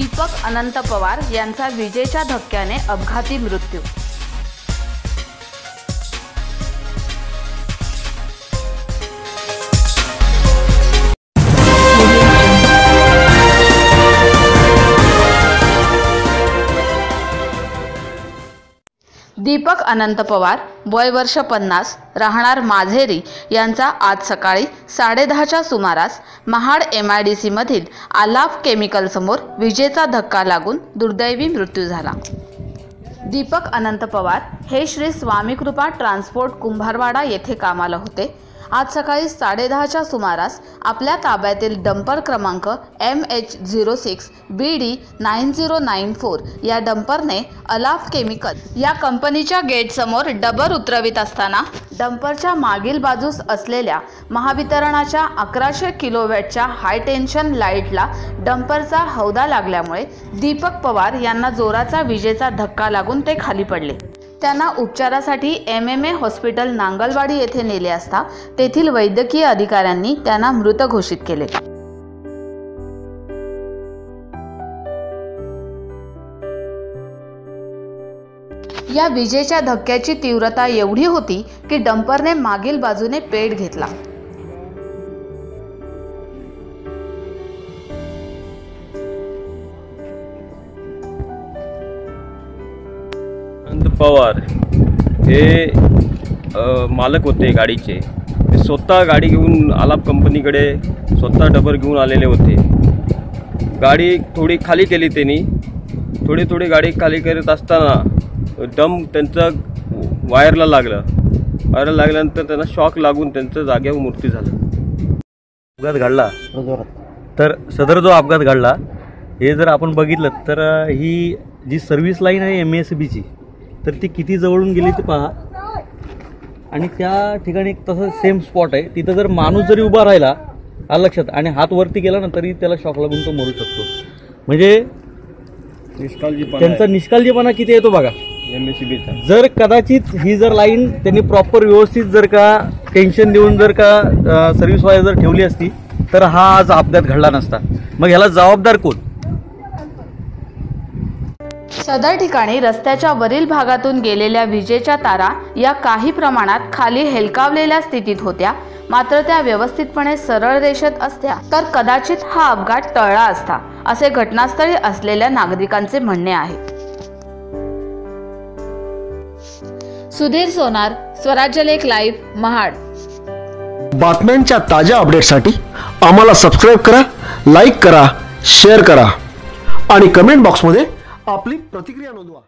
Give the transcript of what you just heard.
दीपक अनंत पवार यांचा विजेच्या धक्क्याने अपघाती मृत्यू दीपक अनंत पवार वय वर्ष पन्नास राहणार माझेरी यांचा आज सकाळी साडेदहाच्या सुमारास महाड एम आय डी सीमधील आलाफ केमिकलसमोर विजेचा धक्का लागून दुर्दैवी मृत्यू झाला. दीपक अनंत पवार हे श्री स्वामीकृपा ट्रान्सपोर्ट कुंभारवाडा येथे कामाला होते. आज सकाळी साडेदहाच्या सुमारास आपल्या ताब्यातील डंपर क्रमांक M H zero six B D nine zero nine four या डंपरने अलाफ केमिकल या कंपनीच्या गेटसमोर डबर उतरवित असताना डंपरच्या मागील बाजूस असलेल्या महावितरणाच्या अकराशे किलोवॅटच्या हाय टेन्शन लाईटला डंपरचा हौदा लागल्यामुळे दीपक पवार यांना जोराचा विजेचा धक्का लागून ते खाली पडले. त्यांना उपचारासाठी M M A hospital Nangalwadi येथे नेले असता तेथील वैद्यकीय अधिकाऱ्यांनी त्यांना मृत घोषित केले. या विजेच्या धक्क्याची तीव्रता एवढी होती की डंपरने मागील बाजूने पेट घेतला. अनंत पवार हे मालक होते गाडीचे. ते स्वतः गाडी घेऊन आलाप कंपनीकडे स्वतः डबर घेऊन आलेले होते. गाडी थोडी खाली केली त्यांनी. थोडी थोडी गाडी खाली करत असताना दम त्यांचं वायरला लागलं. वायरला लागल्यानंतर त्यांना शॉक लागून त्यांचं जागेवर मृत्यू झाला. अपघात घडला. तर सदर जो अपघात घडला हे जर आपण बघितलं तर ही जी सर्व्हिस लाईन आहे एम एस बीची तर ती किती जवळून गेली ते पहा. आणि त्या ठिकाणी एक तसं सेम स्पॉट आहे. तिथं जर माणूस जरी उभा राहिला आलं लक्षात आणि हात वरती गेला ना तरी त्याला शॉक लागून तो मरू शकतो. म्हणजे त्यांचा निष्काळजीपणा किती येतो बघा. जर कदाचित ही जर लाईन त्यांनी प्रॉपर व्यवस्थित जर का टेन्शन देऊन जर का सर्व्हिस वायर जर ठेवली असती तर हा आज अपघात घडला नसता. मग ह्याला जबाबदार कोण? सदर ठिकाणी रस्त्याच्या वरील भागातून गेलेल्या विजेच्या तारा या काही प्रमाणात खाली हेलकावलेल्या स्थितीत होत्या. मात्र त्या व्यवस्थितपणे सरळ रेषेत असत्या. तर कदाचित हा अपघात टळला असता असे घटनास्थळी असलेल्या नागरिकांचे म्हणणे आहे. सुधीर सोनार स्वराज्य लेख लाईव्ह महाड. बातम्यांच्या ताज्या अपडेटसाठी आम्हाला सबस्क्राईब करा लाईक करा शेअर करा आणि कमेंट बॉक्समध्ये आपली प्रतिक्रिया नोंदवा.